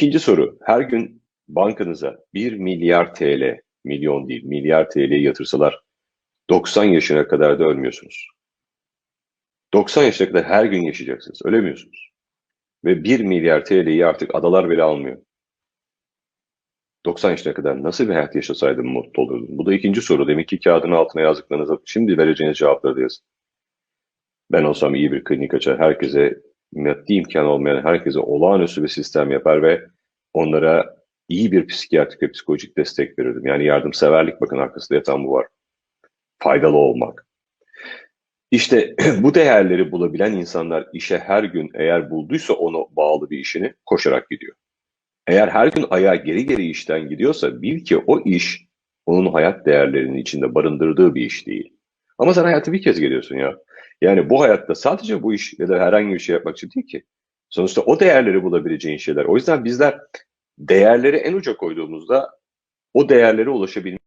İkinci soru. Her gün bankanıza 1 milyar TL, milyon değil, milyar TL yatırsalar 90 yaşına kadar da ölmüyorsunuz. 90 yaşına kadar her gün yaşayacaksınız. Ölemiyorsunuz. Ve 1 milyar TL'yi artık adalar bile almıyor. 90 yaşına kadar nasıl bir hayat yaşasaydım mutlu olurdum? Bu da ikinci soru. Demek ki kağıdın altına yazdıklarınıza şimdi vereceğiniz cevapları da yazın. Ben olsam iyi bir klinik açar. Herkese maddi imkan olmayan herkese olağanüstü bir sistem yapar ve onlara iyi bir psikiyatrik ve psikolojik destek verirdim. Yani yardımseverlik bakın arkasında yatan bu var. Faydalı olmak. İşte bu değerleri bulabilen insanlar işe her gün eğer bulduysa onu bağlı bir işini koşarak gidiyor. Eğer her gün ayağa geri geri işten gidiyorsa bil ki o iş onun hayat değerlerinin içinde barındırdığı bir iş değil. Ama sen hayatı bir kez geliyorsun ya. Yani bu hayatta sadece bu iş ya da herhangi bir şey yapmak için değil ki. Sonuçta o değerleri bulabileceğin şeyler. O yüzden bizler değerleri en uca koyduğumuzda o değerlere ulaşabilmek